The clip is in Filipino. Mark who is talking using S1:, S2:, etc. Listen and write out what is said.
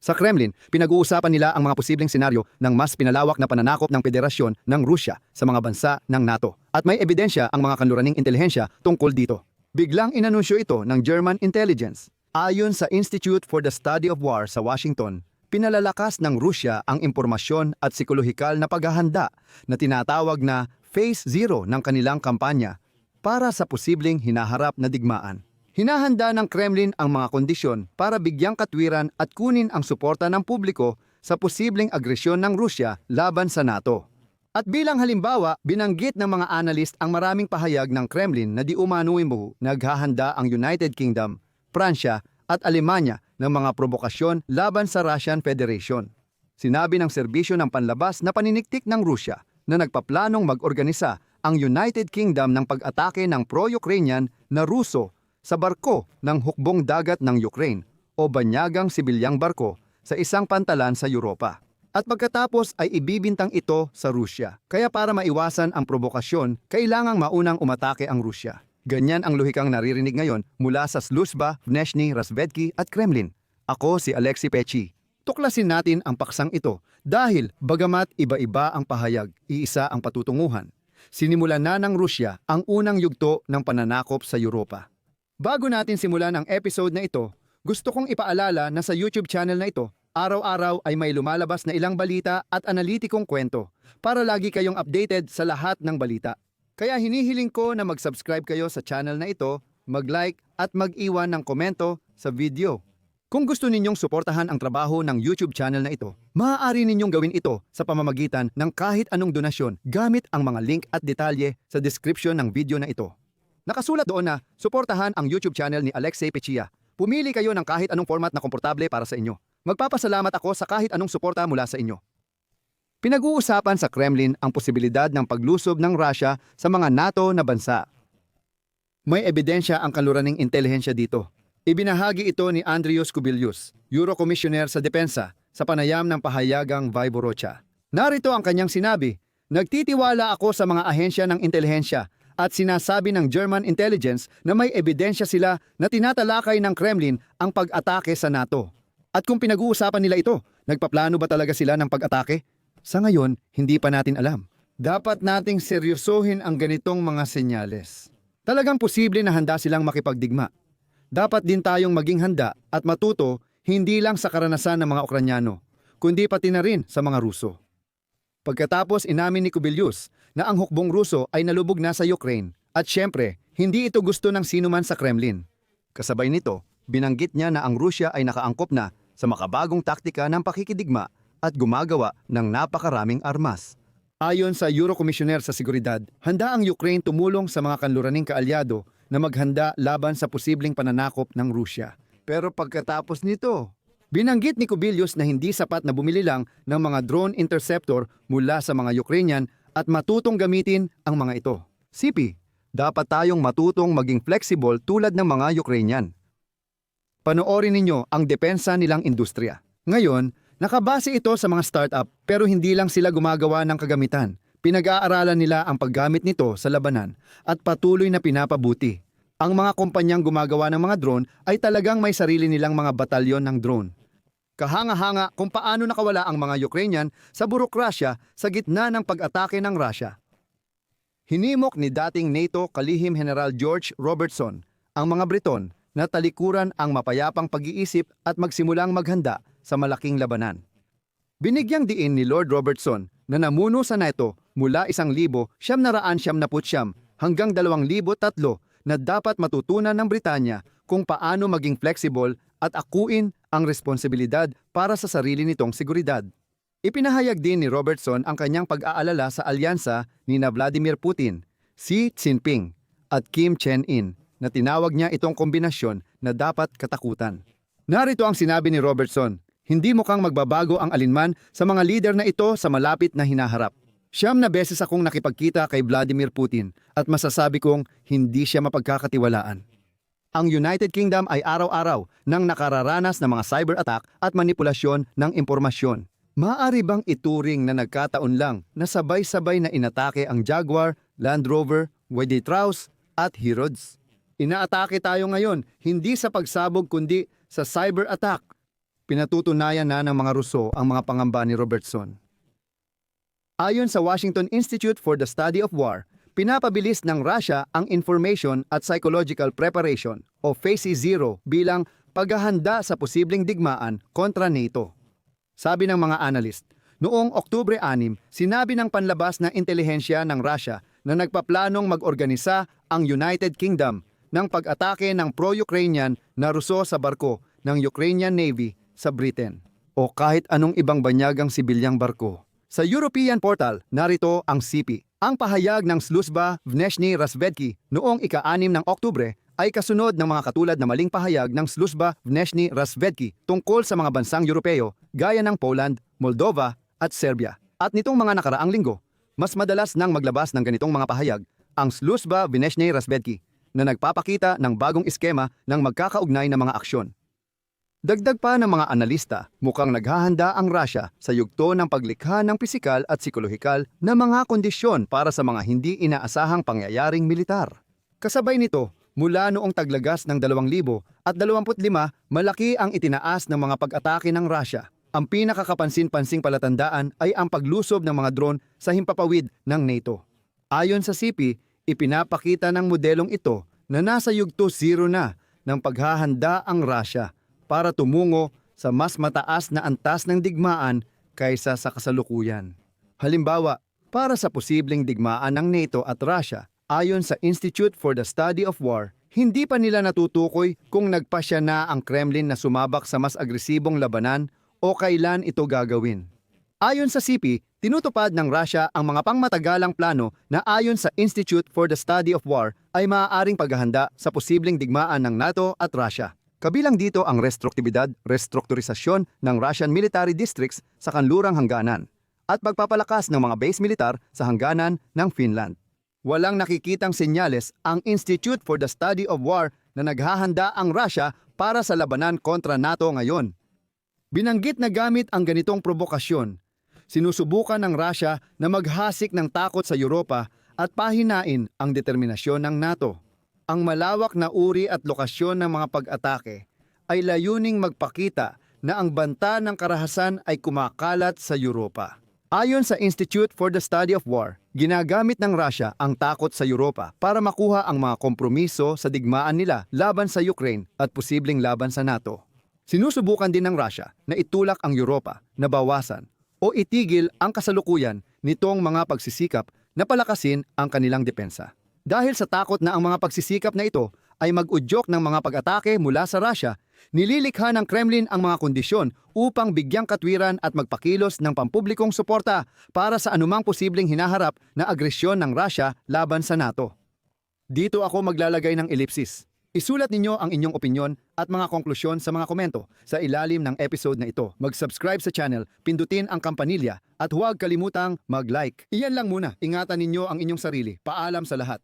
S1: Sa Kremlin, pinag-uusapan nila ang mga posibleng senaryo ng mas pinalawak na pananakop ng Federasyon ng Rusya sa mga bansa ng NATO. At may ebidensya ang mga kanluraning intelihensya tungkol dito. Biglang inanunsyo ito ng German intelligence. Ayon sa Institute for the Study of War sa Washington, pinalalakas ng Rusya ang impormasyon at psikolohikal na paghahanda na tinatawag na Phase Zero ng kanilang kampanya para sa posibleng hinaharap na digmaan. Hinahanda ng Kremlin ang mga kondisyon para bigyang katwiran at kunin ang suporta ng publiko sa posibleng agresyon ng Rusya laban sa NATO. At bilang halimbawa, binanggit ng mga analyst ang maraming pahayag ng Kremlin na di umano'y mo naghahanda ang United Kingdom, Pransya at Alemanya ng mga provokasyon laban sa Russian Federation. Sinabi ng serbisyo ng panlabas na paniniktik ng Rusya na nagpaplanong mag-organisa ang United Kingdom ng pag-atake ng pro-Ukrainian na Ruso sa barko ng hukbong dagat ng Ukraine o banyagang sibilyang barko sa isang pantalan sa Europa. At pagkatapos ay ibibintang ito sa Rusya. Kaya para maiwasan ang provokasyon, kailangang maunang umatake ang Rusya. Ganyan ang luhikang naririnig ngayon mula sa Sluzhba, Vneshny, Razvedki at Kremlin. Ako si Alexei Pechi. Tuklasin natin ang paksang ito dahil bagamat iba-iba ang pahayag, iisa ang patutunguhan. Sinimulan na ng Rusya ang unang yugto ng pananakop sa Europa. Bago natin simulan ang episode na ito, gusto kong ipaalala na sa YouTube channel na ito, araw-araw ay may lumalabas na ilang balita at analitikong kwento para lagi kayong updated sa lahat ng balita. Kaya hinihiling ko na mag-subscribe kayo sa channel na ito, mag-like at mag-iwan ng komento sa video. Kung gusto ninyong suportahan ang trabaho ng YouTube channel na ito, maaari ninyong gawin ito sa pamamagitan ng kahit anong donasyon gamit ang mga link at detalye sa description ng video na ito. Nakasulat doon na suportahan ang YouTube channel ni Alexei Pechia. Pumili kayo ng kahit anong format na komportable para sa inyo. Magpapasalamat ako sa kahit anong suporta mula sa inyo. Pinag-uusapan sa Kremlin ang posibilidad ng paglusob ng Russia sa mga NATO na bansa. May ebidensya ang kaluraning intelihensya dito. Ibinahagi ito ni Andrius Kubilius, Euro Commissioner sa Depensa, sa panayam ng pahayagang Viborocha. Narito ang kanyang sinabi, Nagtitiwala ako sa mga ahensya ng intelihensya at sinasabi ng German intelligence na may ebidensya sila na tinatalakay ng Kremlin ang pag-atake sa NATO. At kung pinag-uusapan nila ito, nagpaplano ba talaga sila ng pag-atake? Sa ngayon, hindi pa natin alam. Dapat nating seryosohin ang ganitong mga senyales. Talagang posible na handa silang makipagdigma. Dapat din tayong maging handa at matuto hindi lang sa karanasan ng mga Ukranyano, kundi pati na rin sa mga Ruso. Pagkatapos inamin ni Kubilius na ang hukbong Ruso ay nalubog na sa Ukraine at syempre, hindi ito gusto ng sinuman sa Kremlin. Kasabay nito, binanggit niya na ang Rusya ay nakaangkop na sa makabagong taktika ng pakikidigma at gumagawa ng napakaraming armas. Ayon sa Euro Commissioner sa Seguridad, handa ang Ukraine tumulong sa mga kanluraning kaalyado na maghanda laban sa posibleng pananakop ng Rusya. Pero pagkatapos nito, binanggit ni Kubilius na hindi sapat na bumili lang ng mga drone interceptor mula sa mga Ukrainian at matutong gamitin ang mga ito. CP, dapat tayong matutong maging flexible tulad ng mga Ukrainian. Panoorin ninyo ang depensa nilang industriya. Ngayon, nakabase ito sa mga startup pero hindi lang sila gumagawa ng kagamitan. Pinag-aaralan nila ang paggamit nito sa labanan at patuloy na pinapabuti. Ang mga kumpanyang gumagawa ng mga drone ay talagang may sarili nilang mga batalyon ng drone. Kahanga-hanga kung paano nakawala ang mga Ukrainian sa burokrasya sa gitna ng pag-atake ng Russia. Hinimok ni dating NATO kalihim General George Robertson ang mga Briton na talikuran ang mapayapang pag-iisip at magsimulang maghanda sa malaking labanan. Binigyang diin ni Lord Robertson na namuno sa NATO mula 1,779 hanggang 2,003 na dapat matutunan ng Britanya kung paano maging flexible at akuin ang responsibilidad para sa sarili nitong seguridad. Ipinahayag din ni Robertson ang kanyang pag-aalala sa alyansa ni na Vladimir Putin, Xi Jinping at Kim Chen-in na tinawag niya itong kombinasyon na dapat katakutan. Narito ang sinabi ni Robertson, hindi mukhang magbabago ang alinman sa mga lider na ito sa malapit na hinaharap. Siyam na beses akong nakipagkita kay Vladimir Putin at masasabi kong hindi siya mapagkakatiwalaan. Ang United Kingdom ay araw-araw nang nakararanas ng mga cyber attack at manipulasyon ng impormasyon. Maaari bang ituring na nagkataon lang na sabay-sabay na inatake ang Jaguar, Land Rover, Wedi Strauss at Herods? Inaatake tayo ngayon hindi sa pagsabog kundi sa cyber attack. pinatutunayan na ng mga Ruso ang mga pangamba ni Robertson. Ayon sa Washington Institute for the Study of War, pinapabilis ng Russia ang Information at Psychological Preparation o Phase Zero bilang paghahanda sa posibleng digmaan kontra NATO. Sabi ng mga analyst, noong Oktubre 6, sinabi ng panlabas na intelihensya ng Russia na nagpaplanong mag-organisa ang United Kingdom ng pag-atake ng pro-Ukrainian na Ruso sa barko ng Ukrainian Navy sa Britain o kahit anong ibang banyagang sibilyang barko. Sa European portal, narito ang CP. Ang pahayag ng Sluzba Vneshny Razvedki noong ika-6 ng Oktubre ay kasunod ng mga katulad na maling pahayag ng Sluzba Vneshny Razvedki tungkol sa mga bansang Europeo gaya ng Poland, Moldova at Serbia. At nitong mga nakaraang linggo, mas madalas nang maglabas ng ganitong mga pahayag ang Sluzba Vneshny Razvedki na nagpapakita ng bagong eskema ng magkakaugnay na mga aksyon. Dagdag pa ng mga analista, mukhang naghahanda ang Russia sa yugto ng paglikha ng pisikal at psikolohikal na mga kondisyon para sa mga hindi inaasahang pangyayaring militar. Kasabay nito, mula noong taglagas ng 2000 at 25, malaki ang itinaas ng mga pag-atake ng Russia. Ang pinakakapansin-pansing palatandaan ay ang paglusob ng mga drone sa himpapawid ng NATO. Ayon sa CP, ipinapakita ng modelong ito na nasa yugto zero na ng paghahanda ang Russia para tumungo sa mas mataas na antas ng digmaan kaysa sa kasalukuyan. Halimbawa, para sa posibleng digmaan ng NATO at Russia, ayon sa Institute for the Study of War, hindi pa nila natutukoy kung nagpasya na ang Kremlin na sumabak sa mas agresibong labanan o kailan ito gagawin. Ayon sa CP, tinutupad ng Russia ang mga pangmatagalang plano na ayon sa Institute for the Study of War ay maaaring paghahanda sa posibleng digmaan ng NATO at Russia. Kabilang dito ang restruktibidad, restrukturisasyon ng Russian military districts sa kanlurang hangganan at pagpapalakas ng mga base militar sa hangganan ng Finland. Walang nakikitang senyales ang Institute for the Study of War na naghahanda ang Russia para sa labanan kontra NATO ngayon. Binanggit na gamit ang ganitong provokasyon, sinusubukan ng Russia na maghasik ng takot sa Europa at pahinain ang determinasyon ng NATO. Ang malawak na uri at lokasyon ng mga pag-atake ay layuning magpakita na ang banta ng karahasan ay kumakalat sa Europa. Ayon sa Institute for the Study of War, ginagamit ng Russia ang takot sa Europa para makuha ang mga kompromiso sa digmaan nila laban sa Ukraine at posibleng laban sa NATO. Sinusubukan din ng Russia na itulak ang Europa na bawasan o itigil ang kasalukuyan nitong mga pagsisikap na palakasin ang kanilang depensa. Dahil sa takot na ang mga pagsisikap na ito ay mag-udyok ng mga pag-atake mula sa Russia, nililikha ng Kremlin ang mga kondisyon upang bigyang katwiran at magpakilos ng pampublikong suporta para sa anumang posibleng hinaharap na agresyon ng Russia laban sa NATO. Dito ako maglalagay ng ellipsis. Isulat ninyo ang inyong opinyon at mga konklusyon sa mga komento sa ilalim ng episode na ito. Mag-subscribe sa channel, pindutin ang kampanilya at huwag kalimutang mag-like. Iyan lang muna. Ingatan ninyo ang inyong sarili. Paalam sa lahat.